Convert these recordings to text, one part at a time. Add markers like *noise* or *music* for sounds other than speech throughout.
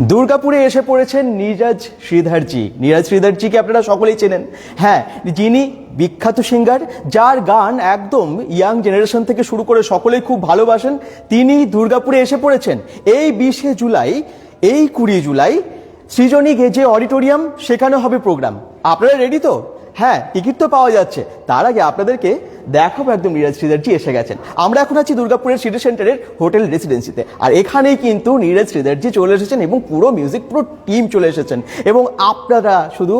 দুর্গাপুরে এসে পড়েছেন নীরাজ শ্রীধরজি। নীরাজ শ্রীধারজিকে আপনারা সকলেই চেনেন। হ্যাঁ যিনি বিখ্যাত সিঙ্গার, যার গান একদম ইয়াং জেনারেশন থেকে শুরু করে সকলেই খুব ভালোবাসেন, তিনি দুর্গাপুরে এসে পড়েছেন। এই বিশে জুলাই, এই কুড়ি জুলাই, সৃজনী গেজে অডিটোরিয়াম, সেখানে হবে প্রোগ্রাম। আপনারা রেডি তো? হ্যাঁ টিকিট তো পাওয়া যাচ্ছে। তার আগে আপনাদেরকে দেখাবো একদম নীরাজ শ্রীধরজি এসে গেছেন। আমরা এখন আছি দুর্গাপুরের সিটি সেন্টারের হোটেল রেসিডেন্সিতে আর এখানেই কিন্তু নীরাজ শ্রীধরজি চলে এসেছেন এবং পুরো মিউজিক পুরো টিম চলে এসেছেন। এবং আপনারা শুধু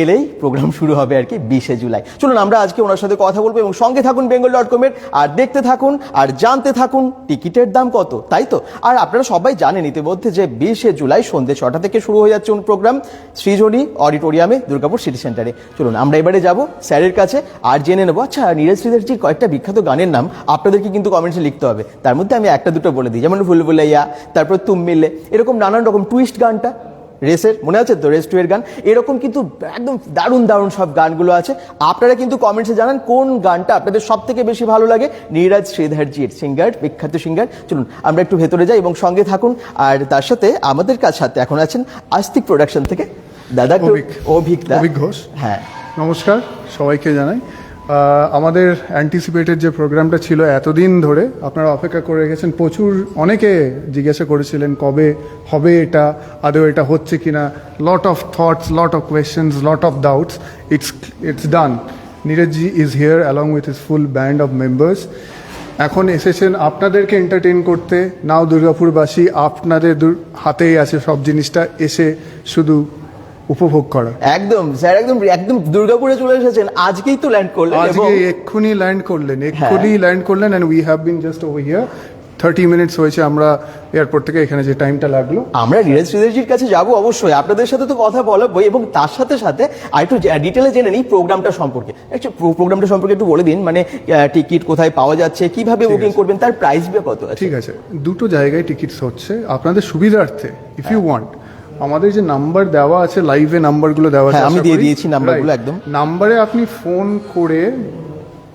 এলেই প্রোগ্রাম শুরু হবে আর কি বিশে জুলাই। চলুন, আমরা আজকে ওনার সাথে কথা বলব এবং সঙ্গে থাকুন বেঙ্গল ডট কমের আর দেখতে থাকুন, আর জানতে থাকুন টিকিটের দাম কত, তাই তো? আর আপনারা সবাই জানেন ইতিমধ্যে যে বিশে জুলাই সন্ধ্যে ছটা থেকে শুরু হয়ে যাচ্ছে প্রোগ্রাম সৃজনী অডিটোরিয়ামে দুর্গাপুর সিটি সেন্টারে চলুন, আমরা এবারে যাব স্যারের কাছে, আর জেনে নেব আচ্ছা নীরজ শ্রীধরজির কয়েকটা বিখ্যাত গানের নাম আপনাদেরকে কিন্তু কমেন্টসে লিখতে হবে। তার মধ্যে আমি একটা দুটো বলে দিই। যেমন ভুলভুলাইয়া তারপর তুম মিলে এরকম নানান রকম টুইস্ট গানটা রেসের মনে আছে তো? রেস টু এর গান। এরকম কিন্তু একদম দারুণ দারুণ সব গানগুলো আছে। আপনারা কিন্তু কমেন্টসে জানান কোন গানটা আপনাদের সব থেকে বেশি ভালো লাগে। নীরাজ শ্রীধরজির সিঙ্গার বিখ্যাত সিঙ্গার চলুন আমরা একটু ভেতরে যাই এবং সঙ্গে থাকুন। আর তার সাথে আমাদের কাছ সাথে এখন আছেন আস্তিক প্রোডাকশন থেকে? দাদা অভিক। অভিক দা। ঘোষ। হ্যাঁ। নমস্কার সবাইকে জানাই। আমাদের অ্যান্টিসিপেটেড যে প্রোগ্রামটা ছিল এতদিন ধরে, আপনারা অপেক্ষা করে রেখেছেন, প্রচুর অনেকে জিজ্ঞাসা করেছিলেন কবে হবে এটা, আদৌ এটা হচ্ছে কিনা lot of thoughts lot of questions lot of doubts it's it's done Neeraj ji is here along with his full band of members এখন এসেছেন আপনাদেরকে এন্টারটেন করতে, নাও দুর্গাপুরবাসী, আপনাদের দূর- হাতেই আছে সব জিনিসটা, এসে শুধু উপভোগ করা। একদম স্যার একদম একদম দুর্গাপুরে চলে এসেছেন। আজকেই তো ল্যান্ড করলেন আজকে এক্ষুনি ল্যান্ড করলেন এক্ষুনি ল্যান্ড করলেন and we have been just over here thirty minutes হয়েছে আমরা এয়ারপোর্ট থেকে এখানে যে টাইমটা লাগল। আমরা নীরজ শ্রীধরজির কাছে যাব অবশ্যই। আপনাদের সাথে তো কথা বলব এবং তার সাথে সাথে আর একটু ডিটেলে জেনে নিই প্রোগ্রামটা সম্পর্কে। একটু প্রোগ্রামটা সম্পর্কে একটু বলে দিন মানে টিকিট কোথায় পাওয়া যাচ্ছে কীভাবে বুকিং করবেন তার প্রাইস কত ঠিক আছে দুটো জায়গায় টিকিটস হচ্ছে। আপনাদের সুবিধার্থে ইফ ইউ ওয়ান্ট আমাদের যে নাম্বার দেওয়া আছে লাইভে নাম্বারগুলো দেওয়া আছে হ্যাঁ, আমি দিয়ে দিয়েছি নাম্বারগুলো একদম। নাম্বারে আপনি ফোন করে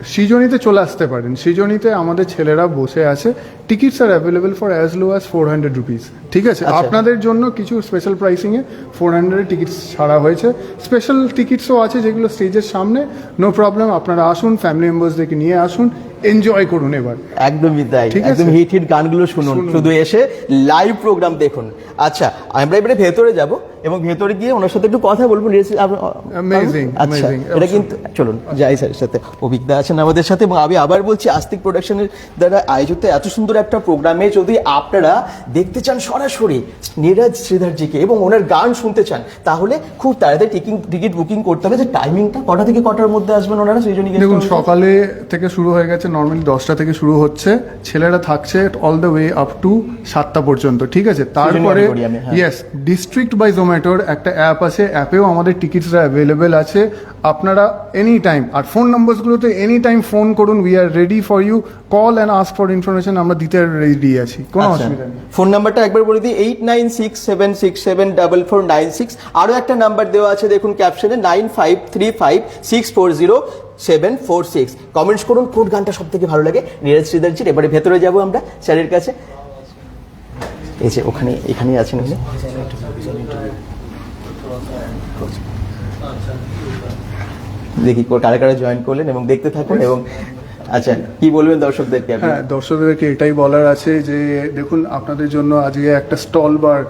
সৃজনীতে চলে আসতে পারেন। সৃজনীতে আমাদের ছেলেরা বসে আছে। Tickets are available for as low as four hundred rupees ঠিক আছে? আচ্ছা। আপনাদের জন্য কিছু স্পেশাল প্রাইসিংয়ে ফোর হান্ড্রেড টিকিটস ছাড়া হয়েছে। স্পেশাল টিকিটসও আছে যেগুলো স্টেজের সামনে। নো প্রবলেম আপনারা আসুন ফ্যামিলি মেম্বার্সদেরকে নিয়ে আসুন এনজয় করুন এবার। একদমই তাই। একদম হিট হিট গানগুলো শুনুন। শুনুন। শুধু এসে লাইভ প্রোগ্রাম দেখুন। আচ্ছা আমরা এবারে ভেতরে যাব। এবং ভেতরে গিয়ে ওনার সাথে একটু কথা বলব আচ্ছা এটা কিন্তু চলুন যাই স্যারের সাথে অভিজ্ঞতা আছেন আমাদের সাথে এবং আমি আবার বলছি আস্তিক প্রোডাকশনের দ্বারা আয়োজিত এত সুন্দর একটা প্রোগ্রামে যদি আপনারা দেখতে চান সরাসরি নীরজ শ্রীধরজিকে এবং ওনার গান শুনতে চান তাহলে খুব তাড়াতাড়ি টিকিট টিকিট বুকিং করতে হবে যে টাইমিংটা কটা থেকে কটার মধ্যে আসবেন ওনারা সেই জন্য দেখুন? সকালে থেকে শুরু হয়ে গেছে নর্মালি দশটা থেকে শুরু হচ্ছে ছেলেরা থাকছে all the way up to সাতটা পর্যন্ত ঠিক আছে তারপরে। ইয়েস ডিস্ট্রিক্ট বাই জোম্যাটোর একটা অ্যাপ আছে অ্যাপেও আমাদের টিকিটসরা অ্যাভেলেবেল আছে। আপনারা এনি টাইম আর ফোন নম্বরসগুলোতে এনি টাইম ফোন করুন we are ready for you call and ask for information আমরা দিতে রেডি আছি কোনো আচ্ছা। অসুবিধা নেই। ফোন নাম্বারটা একবার বলে দিই eight nine six seven six seven double four nine six আরও একটা নাম্বার দেওয়া আছে দেখুন ক্যাপশনে nine five three five six four zero seven four six comments করুন কোন গানটা সব থেকে ভালো লাগে? নীরজ শ্রীধরজির এবারে ভেতরে যাব আমরা স্যারের কাছে। এই যে ওখানে এখানেই আছেন উনি? দেখি কারা কারা জয়েন করলেন এবং দেখতে থাকুন এবং আচ্ছা কি বলবেন দর্শকদেরকে হ্যাঁ দর্শকদেরকে এটাই বলার আছে যে দেখুন আপনাদের জন্য আজকে একটা স্টল বার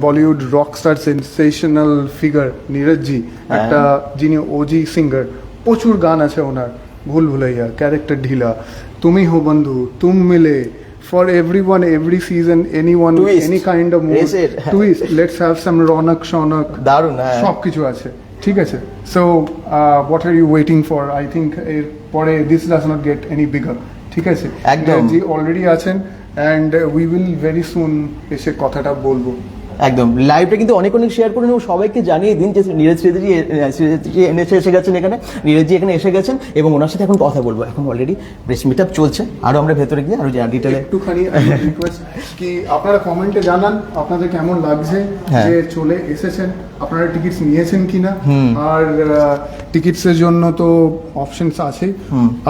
Bollywood Rockstar sensational figure Neeraj ji একটা যিনি ওজি সিঙ্গার প্রচুর গান আছে ওনার ভুল ভুলাইয়া ক্যারেক্টার ঢিলা। তুমি হো বন্ধু তুম মিলে for everyone, every season, anyone, Twist. any kind of mood. *laughs* Twist. Let's have some Ronak, Shonak. Darun. Shop দারুণ হ্যাঁ সব কিছু আছে ঠিক আছে so what are you waiting for I think এর পরে this does not get any bigger ঠিক আছে একদম। জি অলরেডি আছেন and we will very soon এসে কথাটা বলব একদম। লাইভটা কিন্তু অনেক অনেক শেয়ার করুন এবং সবাইকে জানিয়ে দিন যে নীরজ চৌধুরী এনেছে এসে গেছেন এখানে। নীরজজি এখানে এসে গেছেন এবং ওনার সাথে এখন কথা বলব। এখন অলরেডি বেশ মিট আপ চলছে। আরও আমরা ভেতরে গিয়ে আরও ডিটেলে একটুখানি রিকোয়েস্ট কি আপনারা কমেন্টে জানান আপনাদের কেমন লাগছে হ্যাঁ। যে চলে এসেছেন? আপনারা টিকিটস নিয়েছেন কিনা? আর টিকিটস এর জন্য তো অপশনস আছে।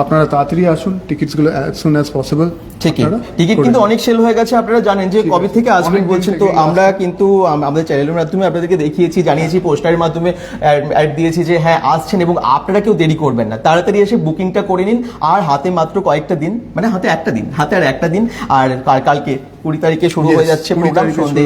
আপনারা তাড়াতাড়ি আসুন টিকিটসগুলো অ্যাজ সুন অ্যাজ পসিবল ঠিকই। টিকিট কিন্তু অনেক সেল হয়ে গেছে আপনারা জানেন যে কবে থেকে আসবেন বলছেন তো আমরা কিন্তু আমাদের চ্যানেলের মাধ্যমে আপনাদেরকে দেখিয়েছি জানিয়েছি পোস্টারের মাধ্যমে অ্যাড দিয়েছি যে হ্যাঁ আসছেন এবং আপনারা কেউ দেরি করবেন না। তাড়াতাড়ি এসে বুকিংটা করে নিন আর হাতে মাত্র কয়েকটা দিন মানে হাতে একটা দিন হাতে আর একটা দিন আর কালকে কুড়ি তারিখে শুরু হয়ে যাচ্ছে 20 প্রোগ্রাম সন্ধে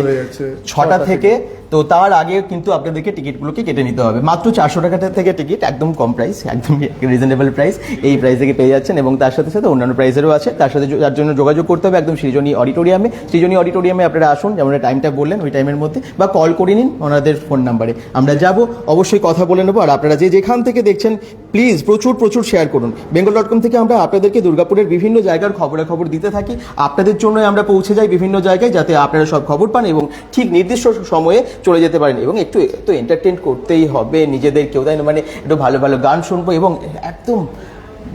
ছটা থেকে। তো তার আগে কিন্তু আপনাদেরকে টিকিটগুলোকে কেটে নিতে হবে। মাত্র চারশো টাকা থেকে টিকিট একদম কম প্রাইস একদম রিজনেবল প্রাইস এই প্রাইস থেকে পেয়ে যাচ্ছেন এবং তার সাথে সাথে অন্যান্য প্রাইসেরও আছে। তার সাথে যার জন্য যোগাযোগ করতে হবে একদম সৃজনী অডিটোরিয়ামে সৃজনী অডিটোরিয়ামে আপনারা আসুন, যেমন টাইমটা বললেন, ওই টাইমের মধ্যে বা কল করে নিন ওনাদের ফোন নাম্বারে আমরা যাব, অবশ্যই কথা বলে নেব। আর আপনারা যে যেখান থেকে দেখছেন প্লিজ প্রচুর প্রচুর শেয়ার করুন। বেঙ্গল ডট কম থেকে আমরা আপনাদেরকে দুর্গাপুরের বিভিন্ন জায়গার খবরাখবর দিতে থাকি। আপনাদের জন্য আমরা পৌঁছে যাই বিভিন্ন জায়গায়, যাতে আপনারা সব খবর পান এবং ঠিক নির্দিষ্ট সময়ে চলে যেতে পারেন। এবং একটু তো এন্টারটেন করতেই হবে নিজেদের কেউ, তাই না? মানে একটু ভালো ভালো গান শুনব এবং একদম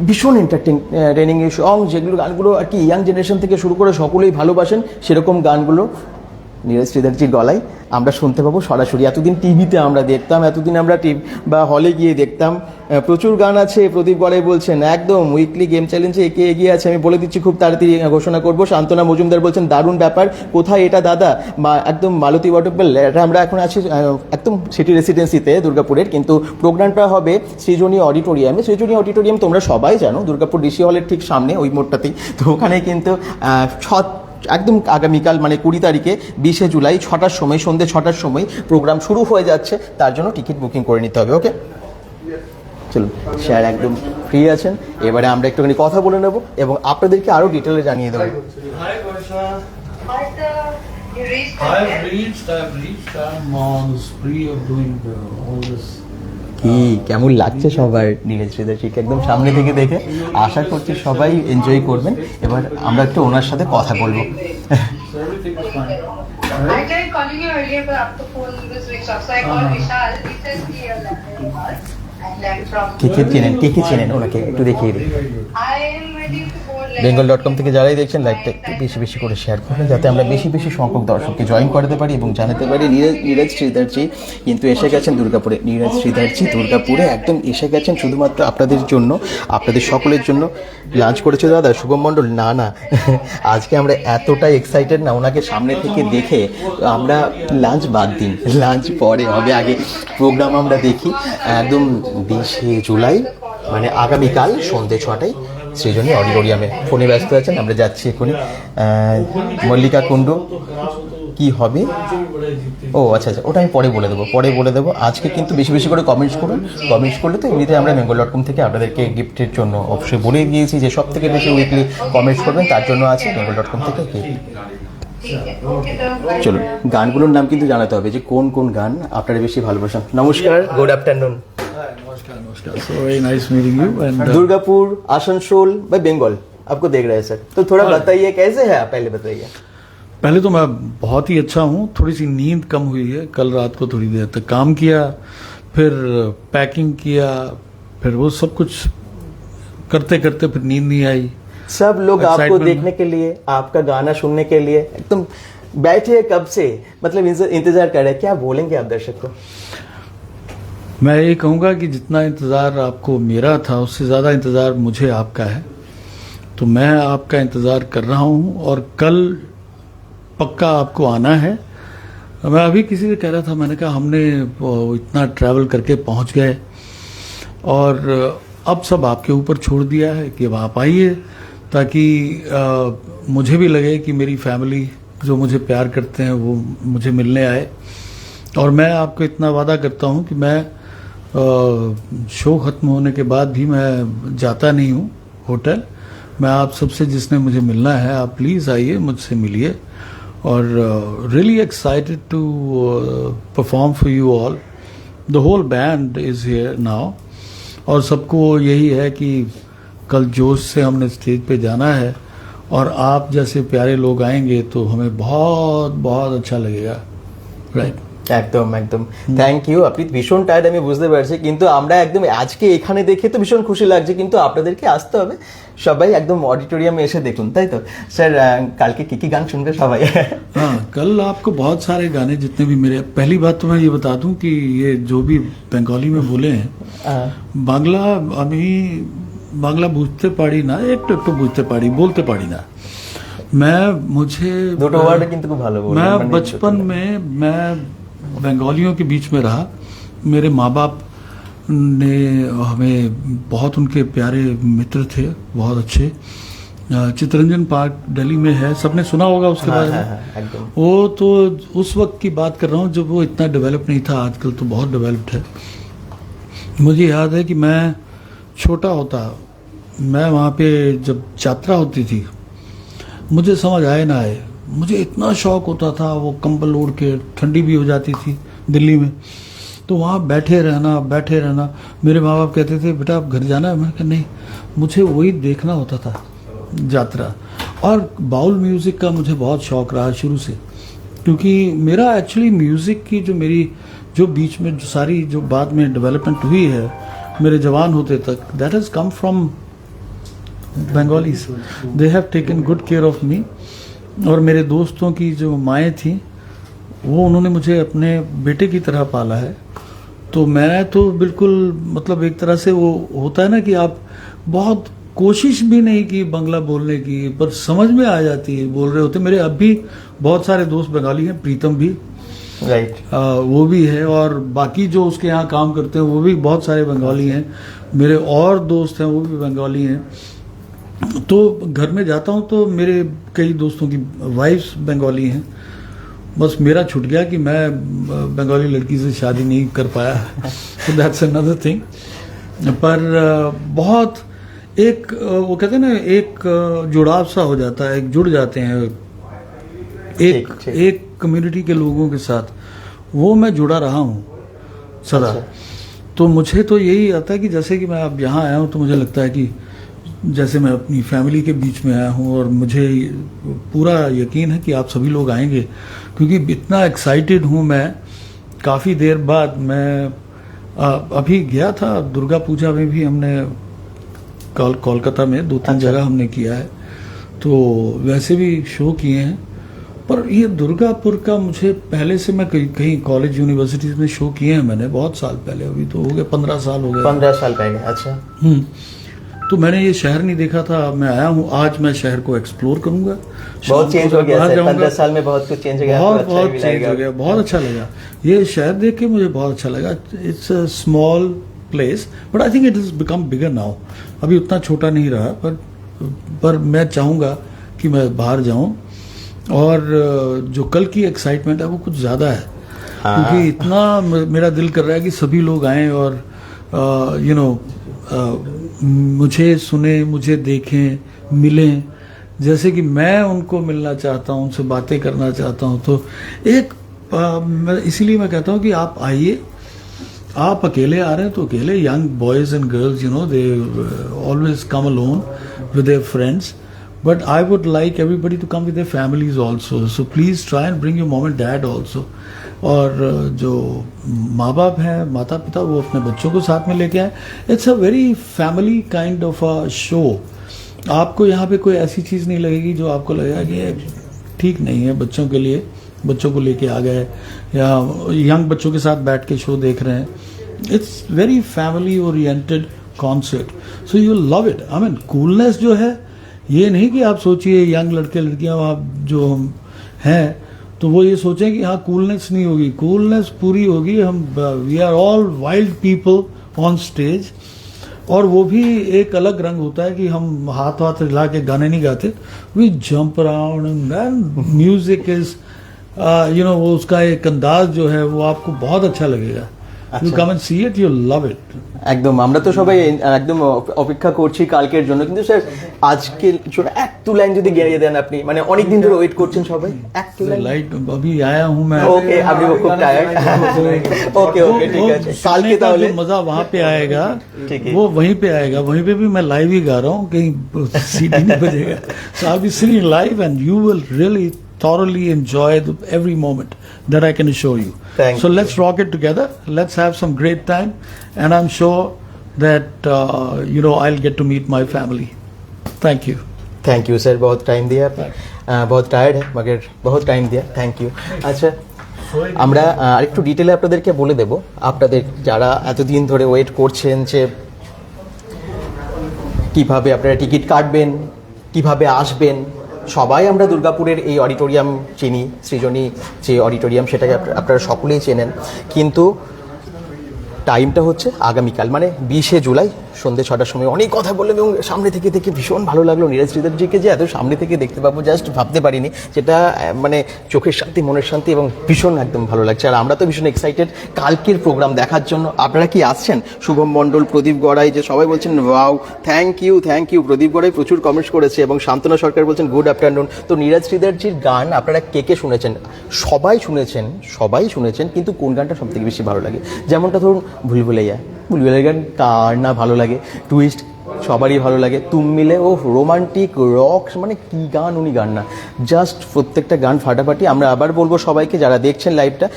ভীষণ এন্টারটেনিং সং যেগুলো, গানগুলো আর কি ইয়াং জেনারেশন থেকে শুরু করে সকলেই ভালোবাসেন, সেরকম গানগুলো নীরজ শ্রীধরজির গলায় আমরা শুনতে পাবো সরাসরি। এতদিন টিভিতে আমরা দেখতাম এতদিন আমরা টিভি বা হলে গিয়ে দেখতাম। প্রচুর গান আছে প্রদীপ গড়াই বলছেন একদম উইকলি গেম চ্যালেঞ্জে একে এগিয়ে আছে? আমি বলে দিচ্ছি খুব তাড়াতাড়ি ঘোষণা করব। শান্তনা মজুমদার বলছেন দারুণ ব্যাপার কোথায় এটা দাদা? একদম মালতী ওয়াটারফল এটা আমরা এখন আছি একদম সিটি রেসিডেন্সিতে দুর্গাপুরের। কিন্তু প্রোগ্রামটা হবে সৃজনী অডিটোরিয়ামে সৃজনী অডিটোরিয়াম তোমরা সবাই জানো দুর্গাপুর ডিসি হলের ঠিক সামনে ওই মোড়টাতেই। তো ওখানে কিন্তু আহ, ছ একদম আগামীকাল মানে কুড়ি তারিখে বিশে জুলাই ছটার সময় সন্ধ্যে ছটার সময় প্রোগ্রাম শুরু হয়ে যাচ্ছে তার জন্য টিকিট বুকিং করে নিতে হবে ওকে চলুন স্যার একদম ফ্রি আছেন এবারে আমরা একটুখানি কথা বলে নেব এবং আপনাদেরকে আরও ডিটেলে জানিয়ে দেবো the I've reached, I've reached. I'm on the spree of doing uh, all this. কি কেমন লাগছে সবাই নীরজ শিখ একদম সামনে থেকে দেখে আশা করছি সবাই এনজয় করবেন। এবার আমরা একটু ওনার সাথে কথা বলব। কে কে চেনেন? কে কে চেনেন? ওনাকে একটু দেখিয়ে দিই। বেঙ্গল ডট কম থেকে যারাই দেখছেন লাইভটা একটু বেশি বেশি করে শেয়ার করবেন যাতে আমরা বেশি বেশি সংখ্যক দর্শককে জয়েন করাতে পারি এবং জানাতে পারি। নীরজ নীরজ শ্রীধরজি কিন্তু এসে গেছেন দুর্গাপুরে। নীরজ শ্রীধরজি দুর্গাপুরে একদম এসে গেছেন শুধুমাত্র আপনাদের জন্য, আপনাদের সকলের জন্য। লাঞ্চ করেছে দাদা, শুভম মণ্ডল? না না। *laughs* আজকে আমরা এতটাই এক্সাইটেড না, ওনাকে সামনে থেকে দেখে আমরা লাঞ্চ বাদ দিন। লাঞ্চ পরে হবে, আগে প্রোগ্রাম আমরা দেখি। একদম বিশে জুলাই মানে আগামীকাল সন্ধ্যে ছটায়। সেই জন্য অডিটোরিয়ামে। ফোনে ব্যস্ত আছেন, আমরা যাচ্ছি এখন মল্লিকা কুণ্ডু, কি হবে? ও আচ্ছা আচ্ছা ওটা আমি পরে বলে দেবো, পরে বলে দেবো। আজকে কিন্তু বেশি বেশি করে কমেন্টস করুন। কমেন্টস করলে তো এমনিতে আমরা বেঙ্গল ডট কম থেকে আপনাদেরকে গিফটের জন্য অবশ্যই বলে দিয়েছি যে সব থেকে বেশি উইকলি কমেন্টস করবেন, তার জন্য আছে বেঙ্গল ডট কম থেকে গিফট চলুন, গানগুলোর নাম কিন্তু জানাতে হবে যে কোন কোন গান আপনারা বেশি ভালোবাসেন। নমস্কার। Good afternoon Uh, Durgapur Asansol भाई बंगाल आपको देख रहे हैं सर। तो थोड़ा बताइए कैसे है आप? पहले बताइए। पहले तो मैं बहुत ही अच्छा हूँ। थोड़ी सी नींद कम हुई है। कल रात को थोड़ी देर तक काम किया फिर पैकिंग किया फिर वो सब कुछ करते करते फिर नींद नहीं आई। सब लोग आपको देखने के लिए आपका गाना सुनने के लिए एकदम बैठे कब से? मतलब इंतज़ार कर रहे हैं। क्या बोलेंगे आप दर्शक को? मैं ये कहूँगा कि जितना इंतज़ार आपको मेरा था उससे ज़्यादा इंतज़ार मुझे आपका है। तो मैं आपका इंतज़ार कर रहा हूँ और कल पक्का आपको आना है। मैं अभी किसी से कह रहा था मैंने कहा हमने इतना ट्रैवल करके पहुँच गए और अब सब आपके ऊपर छोड़ दिया है कि अब आप आइए ताकि अ, मुझे भी लगे कि मेरी फैमिली जो मुझे प्यार करते हैं वो मुझे मिलने आए। और मैं आपको इतना वादा करता हूँ कि मैं शो ख़त्म होने के बाद भी मैं जाता नहीं हूँ होटल। मैं आप सबसे जिसने मुझे मिलना है, आप प्लीज़ आइए, मुझसे मिलिए। और really excited to perform for you all the whole band is here now और सबको यही है कि कल जोश से हमने स्टेज पे जाना है। और आप जैसे प्यारे लोग आएँगे तो हमें बहुत बहुत अच्छा लगेगा। राइट একদম একদম থ্যাংক ইউ আপনি ভীষণ টায়ার্ড আমি বুঝতে পারছি কিন্তু আমরা একদম আজকে এখানে দেখে তো ভীষণ খুশি লাগছে কিন্তু আপনাদেরকে আসতে হবে সবাই একদম অডিটোরিয়ামে এসে দেখুন তাই তো স্যার আহ, কালকে কি কি গান শুনবে সবাই हाँ कल आपको बहुत सारे गाने जितने भी मेरे पहली बात तो मैं ये बता दूं कि ये जो भी बंगाली में बोले हैं আহ, বাংলা আমি বাংলা বুঝতে পারি না একটু একটু বুঝতে পারি বলতে পারি না मैं मुझे দুটো ওয়ার্ড কিন্তু খুব ভালো বললেন मैं মানে- बचपन में मैं बंगालियों के बीच में रहा। मेरे माँ बाप ने हमें बहुत उनके प्यारे मित्र थे बहुत अच्छे। चितरंजन पार्क दिल्ली में है सबने सुना होगा उसके हाँ, बारे हाँ, में। हाँ, वो तो उस वक्त की बात कर रहा हूँ जब वो इतना डेवलप नहीं था आजकल तो बहुत डेवलप्ड है। मुझे याद है कि मैं छोटा होता मैं वहाँ पे जब यात्रा होती थी मुझे समझ आए ना आए। मुझे इतना शौक होता था, वो कंबल ओढ़ के ठंडी भी हो जाती थी दिल्ली में। तो वहाँ बैठे रहना बैठे रहना। मेरे माँ बाप कहते थे, बेटा, आप घर जाना है? मैं कहा, नहीं, मुझे वही देखना होता था, यात्रा। और बाउल म्यूज़िक का मुझे बहुत शौक रहा शुरू से, क्योंकि मेरा एक्चुअली म्यूज़िक की जो मेरी, जो बीच में, जो सारी, जो बाद में डेवलपमेंट हुई है, मेरे जवान होते तक that has come from Bengalis they have taken good care of me और मेरे दोस्तों की जो माएँ थी वो उन्होंने मुझे अपने बेटे की तरह पाला है। तो मैं तो बिल्कुल मतलब एक तरह से वो होता है ना कि आप बहुत कोशिश भी नहीं की बंगला बोलने की पर समझ में आ जाती है बोल रहे होते। मेरे अब भी बहुत सारे दोस्त बंगाली हैं प्रीतम भी। Right right. वो भी है और बाकी जो उसके यहाँ काम करते हैं वो भी बहुत सारे बंगाली हैं। मेरे और दोस्त हैं वो भी बंगाली हैं। तो घर में जाता हूँ तो मेरे कई दोस्तों की वाइफ्स बंगाली हैं। बस मेरा छूट गया कि मैं बंगाली लड़की से शादी नहीं कर पाया। तो दैट्स अनदर थिंग पर बहुत एक वो कहते हैं ना एक जुड़ाव सा हो जाता है एक जुड़ जाते हैं। एक ठीक, ठीक। एक कम्युनिटी के लोगों के साथ। वो मैं जुड़ा रहा हूँ सदा। अच्छा। तो मुझे तो यही आता है कि जैसे कि मैं अब यहाँ आया हूँ तो मुझे लगता है कि जैसे मैं अपनी फैमिली के बीच में आया हूँ और मुझे पूरा यकीन है कि आप सभी लोग आएँगे। क्योंकि इतना एक्साइटेड हूँ मैं काफ़ी देर बाद मैं अभी गया था दुर्गा पूजा में भी हमने कल कोलकाता में दो तीन जगह हमने किया है। तो वैसे भी शो किए हैं पर ये दुर्गापुर का मुझे पहले से मैं कहीं कहीं कॉलेज यूनिवर्सिटीज में शो किए हैं मैंने बहुत साल पहले अभी तो हो गए पंद्रह साल हो गए। पंद्रह साल पहले अच्छा। हम्म। तो मैंने ये शहर नहीं देखा था मैं आया हूँ आज मैं शहर को एक्सप्लोर करूँगा। बहुत चेंज हो गया पंद्रह साल में बहुत कुछ चेंज हो गया बहुत अच्छा बहुत चेंज हो गया बहुत अच्छा लगा। ये शहर देख के मुझे बहुत अच्छा लगा। It's a small place but I think it is become bigger now अभी उतना छोटा नहीं रहा पर पर मैं चाहूँगा कि मैं बाहर जाऊँ और जो कल की एक्साइटमेंट है वो कुछ ज़्यादा है। हाँ। क्योंकि इतना मेरा दिल कर रहा है कि सभी लोग आएँ और यू नो मुझे सुने, मुझे देखें, मिलें। जैसे कि मैं उनको मिलना चाहता हूँ, उनसे बातें करना चाहता हूँ तो एक इसीलिए मैं कहता हूँ कि आप आइए। आप अकेले आ रहे हैं तो अकेले young boys and girls you know they always come alone with their friends but I would like to come with their families also so please try and bring your mom and dad also और uh, जो माँ बाप हैं माता पिता वो अपने बच्चों को साथ में लेके आए। It's a very family kind of a show आपको यहाँ पे कोई ऐसी चीज़ नहीं लगेगी जो आपको लगेगा कि ये ठीक नहीं है बच्चों के लिए बच्चों को लेके आ गए या यंग बच्चों के साथ बैठ के शो देख रहे हैं। It's very family oriented concept so you love it I mean coolness जो है ये नहीं कि आप सोचिए, यंग लड़के, लड़कियाँ, आप जो हम हैं तो वो ये सोचें कि हाँ कूलनेस नहीं होगी। कूलनेस पूरी होगी, हम we are all wild people on stage और वो भी एक अलग रंग होता है कि हम हाथ हाथ हिला के गाने नहीं गाते। We jump around music is you know वो उसका एक अंदाज जो है, वो आपको बहुत अच्छा लगेगा। You come and see it you love it একদম আমরা তো সবাই একদম অপ- অপেক্ষা করছি কালকের জন্য কিন্তু স্যার আজকে জন্য এক দু লাইন যদি গেড়িয়ে দেন আপনি মানে অনেক দিন ধরে ওয়েট করছেন সবাই এক দু লাইন लाइट अभी आया हूँ मैं ওকে আপনি খুব টায়ার্ড ওকে ওকে ঠিক वो আছে सुनने কালকে का তাহলে जो मजा वहाँ पे आएगा ठीक है। वो वहीं पे आएगा वहीं पे भी मैं लाइव ही गा रहा हूँ कहीं सीटी नहीं बजेगा so I be singing live and you will really thoroughly enjoy the, every moment that I can assure you. Thank so you. let's rock it together. Let's have some great time, and I'm sure that uh, you know I'll get to meet my family. Thank you. Thank you sir बहुत time दिया आपने আহ, बहुत tired है मगर बहुत time दिया thank you আচ্ছা আমরা আহ, আরেকটু ডিটেলে আপনাদেরকে বলে দেব আপনাদের যারা এতদিন ধরে ওয়েট করছেন যে কিভাবে আপনারা টিকিট কাটবেন কিভাবে আসবেন সবাই আমরা দুর্গাপুরের এই অডিটোরিয়াম চিনি, সৃজনী যে অডিটোরিয়াম সেটাকে আপনারা সকলেই চেনেন। কিন্তু টাইমটা হচ্ছে আগামীকাল মানে বিশে জুলাই। সন্ধ্যে ছটার সময় অনেক কথা বললাম এবং সামনে থেকে থেকে ভীষণ ভালো লাগল। নীরজ শ্রীধরজিকে যে এত সামনে থেকে দেখতে পাবো জাস্ট ভাবতে পারিনি। যেটা মানে চোখের শান্তি, মনের শান্তি এবং ভীষণ একদম ভালো লাগছে। আর আমরা তো ভীষণ এক্সাইটেড কালকের প্রোগ্রাম দেখার জন্য। আপনারা কি আসছেন? শুভম মণ্ডল, প্রদীপ গড়াই, যে সবাই বলছেন wow thank you thank you Pradip Garai প্রচুর কমেন্টস করেছে এবং শান্তনা সরকার বলছেন গুড আফটারনুন তো নীরজ শ্রীধরজির গান আপনারা কে কে শুনেছেন? সবাই শুনেছেন সবাই শুনেছেন, কিন্তু কোন গানটা সব থেকে বেশি ভালো লাগে? যেমনটা ধরুন, ভুলভুলাইয়া। ভুলভুলাইয়া গান, কার না ভালো লাগে? টুইস্ট সবারই ভালো লাগে। তুম মিলে ও রোমান্টিক রক মানে কি গান উনি গান না। জাস্ট প্রত্যেকটা গান ফাটাফাটি। আমরা আবার বলব সবাইকে, যারা দেখছেন লাইভটা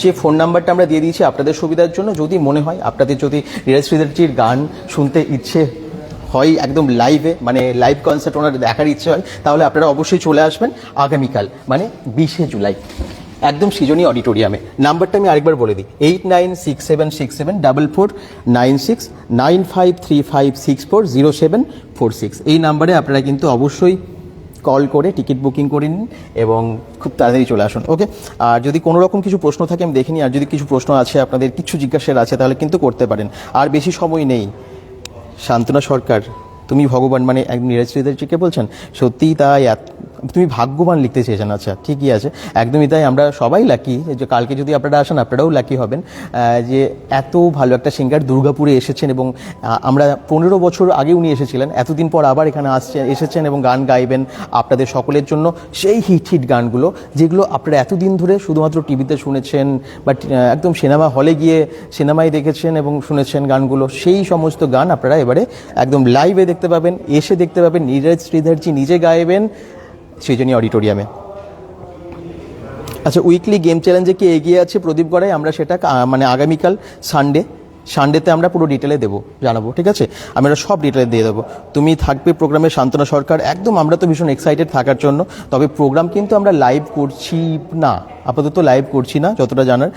যে ফোন নাম্বারটা আমরা দিয়ে দিয়েছি আপনাদের সুবিধার জন্য, যদি মনে হয় আপনাদের যদি নীরজ গান শুনতে ইচ্ছে হয় একদম লাইভে মানে লাইভ কনসার্ট ওনার দেখার ইচ্ছে হয়, তাহলে আপনারা অবশ্যই চলে আসবেন আগামীকাল মানে বিশে জুলাই। একদম সৃজনী অডিটোরিয়ামে। নাম্বারটা আমি আরেকবার বলে দিই। Eight nine six seven six seven double four, nine six nine five three five six four zero seven four six. এই নাম্বারে আপনারা কিন্তু অবশ্যই কল করে, টিকিট বুকিং করে নিন এবং খুব তাড়াতাড়ি চলে আসুন, ওকে? আর যদি কোনো রকম কিছু প্রশ্ন থাকে, আমি দেখিনি আর যদি কিছু প্রশ্ন আছে, আপনাদের কিছু জিজ্ঞাসার আছে, তাহলে কিন্তু করতে পারেন। আর বেশি সময় নেই। শান্তনা সরকার, তুমি ভগবান মানে এক নীরজ শ্রীধরজিকে বলছেন, সত্যিই তাই তুমি ভাগ্যবান লিখতে চেয়েছেন আচ্ছা ঠিকই আছে। একদমই তাই, আমরা সবাই লাকি যে কালকে যদি আপনারা আসেন, আপনারাও লাকি হবেন। যে এত ভালো একটা সিঙ্গার দুর্গাপুরে এসেছেন এবং আমরা পনেরো বছর আগে উনি এসেছিলেন, এতদিন পর আবার এখানে আসছেন, এসেছেন এবং গান গাইবেন আপনাদের সকলের জন্য সেই হিট হিট গানগুলো, যেগুলো আপনারা এতদিন ধরে শুধুমাত্র টিভিতে শুনেছেন বা একদম সিনেমা হলে গিয়ে সিনেমায় দেখেছেন এবং শুনেছেন গানগুলো, সেই সমস্ত গান আপনারা এবারে একদম লাইভে দেখতে পাবেন, এসে দেখতে পাবেন, নীরজ শ্রীধরজি নিজে গাইবেন সৃজনী অডিটোরিয়ামে। আচ্ছা উইকলি গেম চ্যালেঞ্জে কি এগিয়ে আছে প্রদীপ গড়াই? আমরা সেটা মানে আগামীকাল সানডে সানডেতে আমরা পুরো ডিটেলে দেবো, জানাব, ঠিক আছে? আমরা সব ডিটেলে দিয়ে দেবো। তুমি থাকবে প্রোগ্রামে শান্তনা সরকার। একদম আমরা তো ভীষণ এক্সাইটেড থাকার জন্য, তবে প্রোগ্রাম কিন্তু আমরা লাইভ করছি না। আপাতত লাইভ করছি না, যতটা জানার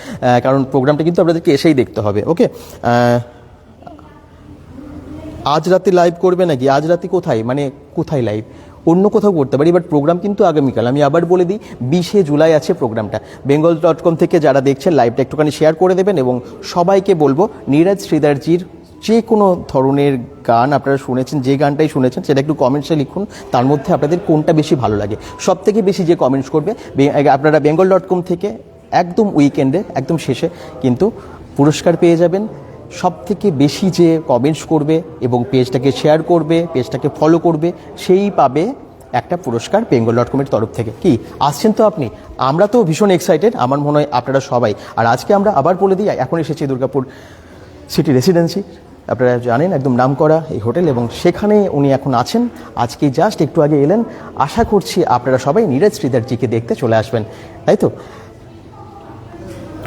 কারণ প্রোগ্রামটা কিন্তু আপনাদেরকে এসেই দেখতে হবে ওকে আজ রাতে লাইভ করবে নাকি? আজ রাতে কোথায়? মানে কোথায় লাইভ অন্য কোথাও করতে পারি বাট প্রোগ্রাম কিন্তু আগামীকাল। আমি আবার বলে দিই, বিশে জুলাই আছে প্রোগ্রামটা। বেঙ্গল ডট কম থেকে যারা দেখছেন লাইভটা একটুখানি শেয়ার করে দেবেন এবং সবাইকে বলব, নীরজ শ্রীধরজির যে কোনো ধরনের গান আপনারা শুনেছেন, যে গানটাই শুনেছেন, সেটা একটু কমেন্টসে লিখুন। তার মধ্যে আপনাদের কোনটা বেশি ভালো লাগে। সব থেকে বেশি যে কমেন্টস করবে আপনারা বেঙ্গল ডট কম থেকে একদম উইকেন্ডে একদম শেষে কিন্তু পুরস্কার পেয়ে যাবেন। সব থেকে বেশি যে কমেন্টস করবে এবং পেজটাকে শেয়ার করবে, পেজটাকে ফলো করবে, সেই পাবে একটা পুরস্কার বেঙ্গল ডট কমের তরফ থেকে। কি, আসছেন তো আপনি? আমরা তো ভীষণ এক্সাইটেড আমার মনে হয় আপনারা সবাই। আর আজকে আমরা আবার বলে দিই, এখন এসেছি দুর্গাপুর সিটি রেসিডেন্সি আপনারা জানেন, একদম নামকরা এই হোটেল এবং সেখানে উনি এখন আছেন। আজকে জাস্ট একটু আগে এলেন। আশা করছি আপনারা সবাই নীরজ শ্রীধরজিকে দেখতে চলে আসবেন। তাই তো?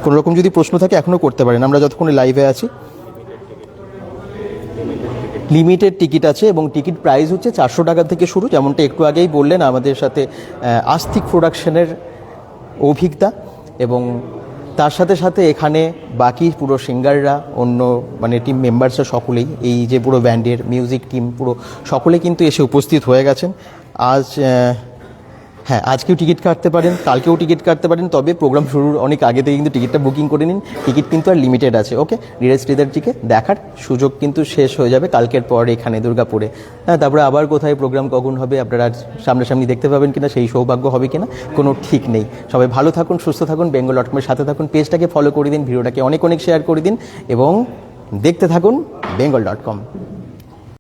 কোনো রকম যদি প্রশ্ন থাকে এখনও করতে পারেন। আমরা যতক্ষণে লাইভে আছি লিমিটেড টিকিট আছে এবং টিকিট প্রাইস হচ্ছে চারশো টাকা থেকে শুরু, যেমনটা একটু আগেই বললেন আমাদের সাথে আস্তিক প্রোডাকশনের অভিজ্ঞতা এবং তার সাথে সাথে এখানে বাকি পুরো সিঙ্গাররা, অন্য মানে টিম মেম্বার্সরা সকলেই, এই যে পুরো ব্যান্ডের মিউজিক টিম পুরো সকলে কিন্তু এসে উপস্থিত হয়ে গেছেন। আজ হ্যাঁ আজকেও টিকিট কাটতে পারেন, কালকেও টিকিট কাটতে পারেন, তবে প্রোগ্রাম শুরুর অনেক আগে থেকে কিন্তু টিকিটটা বুকিং করে নিন। টিকিট কিন্তু আর লিমিটেড আছে ওকে শ্রীধরজিকে দেখার সুযোগ কিন্তু শেষ হয়ে যাবে কালকের পর এখানে দুর্গাপুরে। হ্যাঁ তারপরে আবার কোথায় প্রোগ্রাম কখন হবে আপনারা সামনাসামনি দেখতে পাবেন কিনা, সেই সৌভাগ্য হবে কিনা, কোনো ঠিক নেই। সবাই ভালো থাকুন, সুস্থ থাকুন বেঙ্গল ডট কমের সাথে থাকুন পেজটাকে ফলো করে দিন, ভিডিওটাকে অনেক অনেক শেয়ার করে দিন, এবং দেখতে থাকুন বেঙ্গল ডট কম